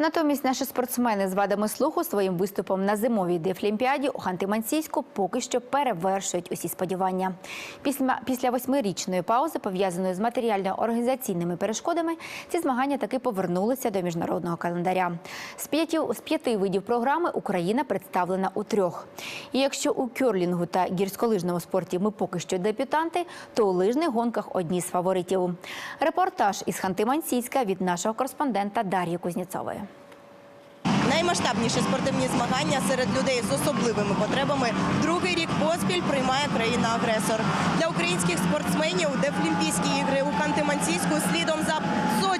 Натомість наші спортсмени з вадами слуху своїм виступом на зимовій дефлімпіаді у Ханти-Мансійську поки що перевершують усі сподівання. Після, після восьмирічної паузи, пов'язаної з матеріально-організаційними перешкодами, ці змагання таки повернулися до міжнародного календаря. З п'яти, з п'яти видів програми Україна представлена у трьох. І якщо у кьорлінгу та гірськолижному спорті ми поки що дебютанти, то у лижних гонках одні з фаворитів. Репортаж із Ханти-Мансійська від нашого кореспондента Дар'ї Кузнєцової. Наймасштабніші спортивні змагання серед людей з особливими потребами другий рік поспіль приймає країна-агресор. Для українських спортсменів Дефлімпійські ігри у Кантимансійську слідом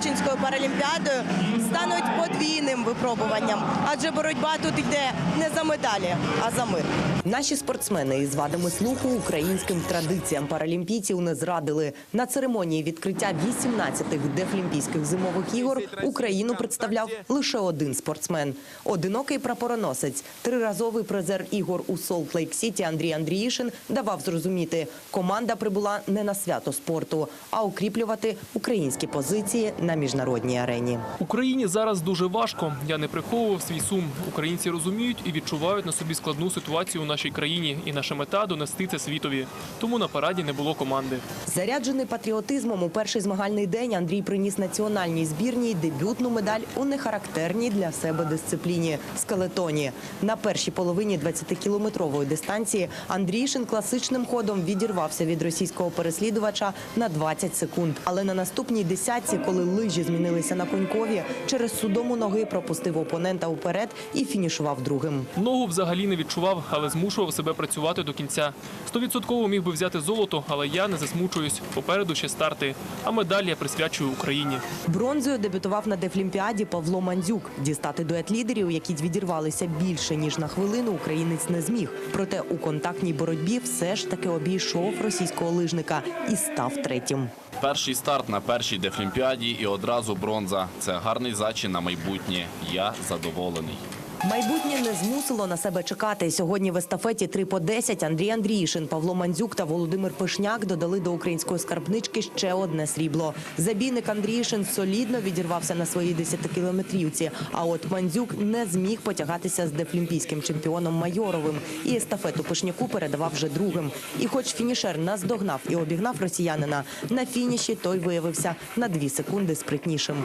Сочинською паралімпіадою стануть подвійним випробуванням, адже боротьба тут йде не за медалі, а за мир. Наші спортсмени із вадами слуху українським традиціям паралімпійців не зрадили. На церемонії відкриття 18-х дефлімпійських зимових ігор Україну представляв лише один спортсмен. Одинокий прапороносець, триразовий призер ігор у Солт Лейк Сіті Андрій Андріїшин давав зрозуміти, команда прибула не на свято спорту, а укріплювати українські позиції на міжнародній арені. Україні зараз дуже важко. Я не приховував свій сум. Українці розуміють і відчувають на собі складну ситуацію у нашій країні, і наша мета донести це світові. Тому на параді не було команди. Заряджений патріотизмом у перший змагальний день Андрій приніс національній збірній дебютну медаль у нехарактерній для себе дисципліні скелетоні. На першій половині 20-кілометрової дистанції Андрійшин класичним ходом відірвався від російського переслідувача на 20 секунд. Але на наступній десятці, коли лижі змінилися на конькові, через судому ноги пропустив опонента уперед і фінішував другим. Ногу взагалі не відчував, але змушував себе працювати до кінця. Стовідсотково міг би взяти золото, але я не засмучуюсь. Попереду ще старти. А медаль я присвячую Україні. Бронзою дебютував на Дефлімпіаді Павло Мандзюк. Дістати дует лідерів, які відірвалися більше ніж на хвилину, українець не зміг. Проте у контактній боротьбі все ж таки обійшов російського лижника і став третім. Перший старт на першій дефлімпіаді і одразу бронза. Це гарний зачин на майбутнє. Я задоволений. Майбутнє не змусило на себе чекати. Сьогодні в естафеті 3 по 10 Андрій Андріїшин, Павло Мандзюк та Володимир Пишняк додали до української скарбнички ще одне срібло. Забійник Андріїшин солідно відірвався на своїй 10-кілометрівці. А от Мандзюк не зміг потягатися з дефлімпійським чемпіоном Майоровим. І естафету Пишняку передавав вже другим. І хоч фінішер наздогнав і обігнав росіянина, на фініші той виявився на 2 секунди спритнішим.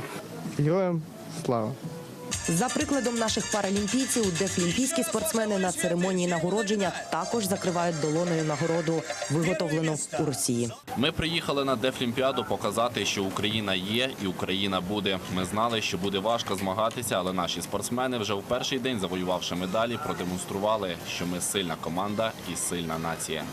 Героям слава! За прикладом наших паралімпійців, дефлімпійські спортсмени на церемонії нагородження також закривають долоною нагороду, виготовлену у Росії. Ми приїхали на дефлімпіаду показати, що Україна є і Україна буде. Ми знали, що буде важко змагатися, але наші спортсмени вже в перший день, завоювавши медалі, продемонстрували, що ми сильна команда і сильна нація.